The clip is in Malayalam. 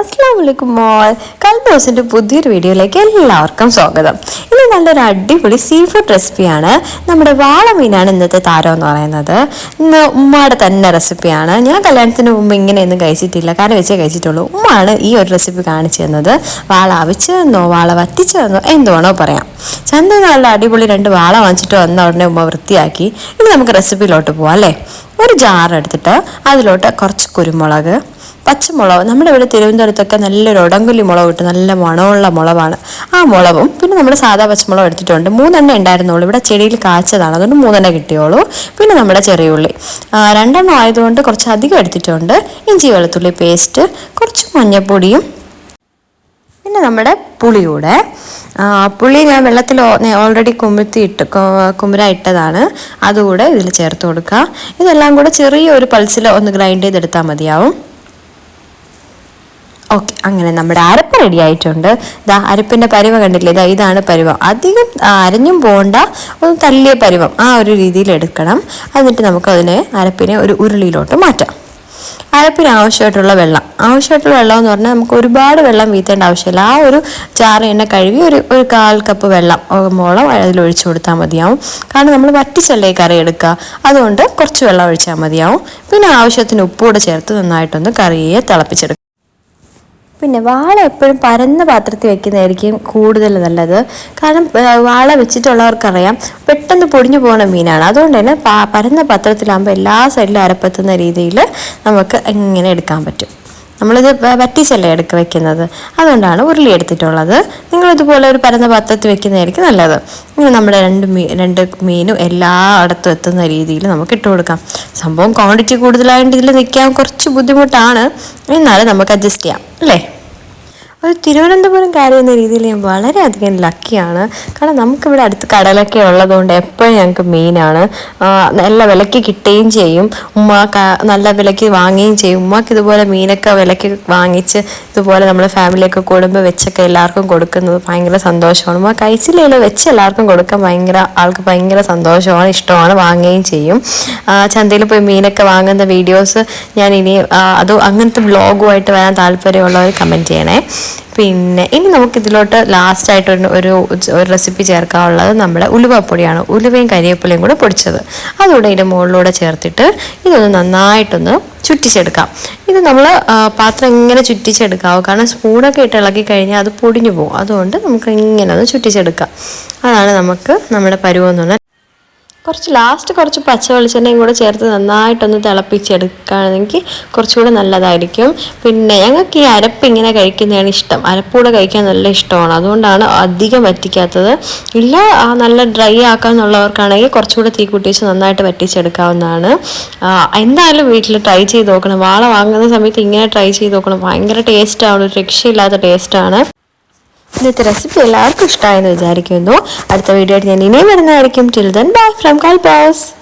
അസ്സാം വലൈക്കും മോൾ. കൽബോസിന്റെ പുതിയൊരു വീഡിയോയിലേക്ക് എല്ലാവർക്കും സ്വാഗതം. ഇന്ന് നല്ലൊരു അടിപൊളി സീ ഫുഡ് റെസിപ്പിയാണ് നമ്മുടെ വാളമീനാണ് ഇന്നത്തെ താരം എന്ന് പറയുന്നത്. ഇന്ന് ഉമ്മയുടെ തന്നെ റെസിപ്പിയാണ് ഞാൻ കല്യാണത്തിന് മുമ്പ് ഇങ്ങനെയൊന്നും കഴിച്ചിട്ടില്ല. കാരണം വെച്ചേ കഴിച്ചിട്ടുള്ളൂ. ഉമ്മയാണ് ഈ ഒരു റെസിപ്പി കാണിച്ചു തന്നത്. വാള അവിച്ചതെന്നോ വാള വറ്റിച്ചതെന്നോ എന്തുവാണോ പറയാം. ചന്ത നല്ല അടിപൊളി രണ്ട് വാള വാങ്ങിച്ചിട്ട് വന്ന ഉടനെ ഉമ്മ വൃത്തിയാക്കി. ഇനി നമുക്ക് റെസിപ്പിയിലോട്ട് പോവാം അല്ലേ? ഒരു ജാർ എടുത്തിട്ട് അതിലോട്ട് കുറച്ച് കുരുമുളക് പച്ചമുളക്. നമ്മുടെ ഇവിടെ തിരുവനന്തപുരത്തൊക്കെ നല്ലൊരു ഉടങ്കുലി മുളക് കിട്ടും. നല്ല മണമുള്ള മുളകാണ്. ആ മുളകും പിന്നെ നമ്മുടെ സാധാ പച്ചമുളക് എടുത്തിട്ടുണ്ട്. മൂന്നെണ്ണ ഉണ്ടായിരുന്നുള്ളൂ. ഇവിടെ ചെടിയിൽ കാച്ചതാണ്. അതുകൊണ്ട് മൂന്നെണ്ണ കിട്ടിയോളൂ. പിന്നെ നമ്മുടെ ചെറിയ ഉള്ളി. രണ്ടെണ്ണം ആയതുകൊണ്ട് കുറച്ച് അധികം എടുത്തിട്ടുണ്ട്. ഇഞ്ചി വെളുത്തുള്ളി പേസ്റ്റ് കുറച്ച് മഞ്ഞൾപ്പൊടിയും പിന്നെ നമ്മുടെ പുളിയൂടെ. പുളി ഞാൻ വെള്ളത്തിൽ ഓൾറെഡി കുമ്പത്തി ഇട്ട് കുമ്പര ഇട്ടതാണ്. അതുകൂടെ ഇതിൽ ചേർത്ത് കൊടുക്കുക ഇതെല്ലാം കൂടെ ചെറിയൊരു പൾസിൽ ഒന്ന് ഗ്രൈൻഡ് ചെയ്തെടുത്താൽ മതിയാവും. ഓക്കെ അങ്ങനെ നമ്മുടെ അരപ്പ് റെഡി ആയിട്ടുണ്ട്. ഇതാ അരപ്പിന്റെ പരിവ കണ്ടില്ലേ? ഇതാ ഇതാണ് പരുവം. അധികം അരഞ്ഞും പോകണ്ട ഒന്ന് തല്ലിയ പരിവം ആ ഒരു രീതിയിൽ എടുക്കണം. എന്നിട്ട് നമുക്ക് അതിനെ അരപ്പിനെ ഒരു ഉരുളിയിലോട്ട് മാറ്റാം. അരപ്പിന് ആവശ്യമായിട്ടുള്ള വെള്ളം. ആവശ്യമായിട്ടുള്ള വെള്ളം എന്ന് പറഞ്ഞാൽ നമുക്ക് ഒരുപാട് വെള്ളം വീത്തേണ്ട ആവശ്യമില്ല. ആ ഒരു ചാറ് എണ്ണ കഴുകി ഒരു ഒരു കാൽ കപ്പ് വെള്ളം മോളം അതിൽ ഒഴിച്ചു കൊടുത്താൽ മതിയാവും. കാരണം നമ്മൾ വറ്റിച്ചല്ലേ കറി എടുക്കുക. അതുകൊണ്ട് കുറച്ച് വെള്ളം ഒഴിച്ചാൽ മതിയാവും. പിന്നെ ആവശ്യത്തിന് ഉപ്പൂടെ ചേർത്ത് നന്നായിട്ടൊന്ന് കറിയെ തിളപ്പിച്ചെടുക്കുക പിന്നെ വാള എപ്പോഴും പരന്ന പാത്രത്തിൽ വെക്കുന്നതായിരിക്കും കൂടുതൽ നല്ലത്. കാരണം വാള വെച്ചിട്ടുള്ളവർക്കറിയാം പെട്ടെന്ന് പൊടിഞ്ഞു പോകുന്ന മീനാണ്. അതുകൊണ്ട് തന്നെ പരന്ന പാത്രത്തിലാകുമ്പോൾ എല്ലാ സൈഡിലും അരപ്പത്തുന്ന രീതിയിൽ നമുക്ക് ഇങ്ങനെ എടുക്കാൻ പറ്റും. നമ്മളിത് വറ്റിച്ചല്ലേ എടുക്ക വെക്കുന്നത്. അതുകൊണ്ടാണ് ഉരുളി എടുത്തിട്ടുള്ളത്. നിങ്ങളിതുപോലെ ഒരു പരന്ന പാത്രത്തിൽ വെക്കുന്നതായിരിക്കും നല്ലത്. ഇങ്ങനെ നമ്മുടെ രണ്ട് മീ രണ്ട് മീനും എല്ലായിടത്തും എത്തുന്ന രീതിയിൽ നമുക്ക് ഇട്ട് കൊടുക്കാം. സംഭവം ക്വാണ്ടിറ്റി കൂടുതലായതുകൊണ്ട് ഇതിൽ നിൽക്കാൻ കുറച്ച് ബുദ്ധിമുട്ടാണ്. എന്നാലും നമുക്ക് അഡ്ജസ്റ്റ് ചെയ്യാം. അല്ലേ? ഒരു തിരുവനന്തപുരംകാരി എന്ന രീതിയിൽ ഞാൻ വളരെയധികം ലക്കിയാണ് കാരണം നമുക്കിവിടെ അടുത്ത് കടലൊക്കെ ഉള്ളതുകൊണ്ട് എപ്പോഴും ഞങ്ങൾക്ക് മീനാണ്. നല്ല വിലയ്ക്ക് കിട്ടുകയും ചെയ്യും. ഉമ്മ നല്ല വിലയ്ക്ക് വാങ്ങുകയും ചെയ്യും. ഉമ്മക്ക് ഇതുപോലെ മീനൊക്കെ വിലയ്ക്ക് വാങ്ങിച്ച് ഇതുപോലെ നമ്മുടെ ഫാമിലിയൊക്കെ കൂടുമ്പോൾ വെച്ചൊക്കെ എല്ലാവർക്കും കൊടുക്കുന്നത് ഭയങ്കര സന്തോഷമാണ്. ഉമ്മ കഴിച്ചില്ലെങ്കിൽ വെച്ച് എല്ലാവർക്കും കൊടുക്കാൻ ഭയങ്കര ആൾക്ക് ഭയങ്കര സന്തോഷമാണ് ഇഷ്ടമാണ് വാങ്ങുകയും ചെയ്യും. ചന്തയിൽ പോയി മീനൊക്കെ വാങ്ങുന്ന വീഡിയോസ് ഞാൻ ഇനി അത് അങ്ങനത്തെ ബ്ലോഗുമായിട്ട് വരാൻ താല്പര്യമുള്ളവർ കമന്റ് ചെയ്യണേ. പിന്നെ ഇനി നമുക്ക് ഇതിലോട്ട് ലാസ്റ്റ് ആയിട്ട് ഒരു ഒരു റെസിപ്പി ചേർക്കാനുള്ളത് നമ്മുടെ ഉലുവപ്പൊടിയാണ് ഉലുവയും കരിവേപ്പിലയും കൂടെ പൊടിച്ചത്. അതുകൂടെ ഇതിന്റെ മുകളിലൂടെ ചേർത്തിട്ട് ഇതൊന്ന് നന്നായിട്ടൊന്ന് ചുറ്റിച്ചെടുക്കാം. ഇത് നമ്മൾ പാത്രം ഇങ്ങനെ ചുറ്റിച്ചെടുക്കാവും. കാരണം സ്പൂണൊക്കെ ഇട്ട് ഇളക്കി കഴിഞ്ഞാൽ അത് പൊടിഞ്ഞു പോകും. അതുകൊണ്ട് നമുക്ക് ഇങ്ങനെ ഒന്ന് ചുറ്റിച്ചെടുക്കാം. അതാണ് നമുക്ക് നമ്മുടെ പരുവം എന്ന് പറഞ്ഞാൽ കുറച്ച് ലാസ്റ്റ് കുറച്ച് പച്ച വെളിച്ചെണ്ണയും കൂടെ ചേർത്ത് നന്നായിട്ടൊന്ന് തിളപ്പിച്ചെടുക്കുകയാണെങ്കിൽ കുറച്ചുകൂടെ നല്ലതായിരിക്കും. പിന്നെ ഞങ്ങൾക്ക് ഈ അരപ്പ് ഇങ്ങനെ കഴിക്കുന്നതാണ് ഇഷ്ടം. അരപ്പൂടെ കഴിക്കാൻ നല്ല ഇഷ്ടമാണ്. അതുകൊണ്ടാണ് അധികം വറ്റിക്കാത്തത്. ഇല്ല നല്ല ഡ്രൈ ആക്കാന്നുള്ളവർക്കാണെങ്കിൽ കുറച്ചുകൂടെ തീ കൂട്ടിച്ച് നന്നായിട്ട് വറ്റിച്ചെടുക്കാവുന്നതാണ്. എന്തായാലും വീട്ടിൽ ട്രൈ ചെയ്ത് നോക്കണം. വാള വാങ്ങുന്ന സമയത്ത് ഇങ്ങനെ ട്രൈ ചെയ്ത് നോക്കണം. ഭയങ്കര ടേസ്റ്റാണ് ഒരു രക്ഷയില്ലാത്ത ടേസ്റ്റാണ് ഇന്നത്തെ റെസിപ്പി എല്ലാവർക്കും ഇഷ്ടമായെന്ന് വിചാരിക്കുന്നു. അടുത്ത വീഡിയോ ആയിട്ട് ഞാൻ ഇനിയും വരുന്നതായിരിക്കും. ടിൽ ദൻ ബൈ ഫ്രം കാൽ ബോസ്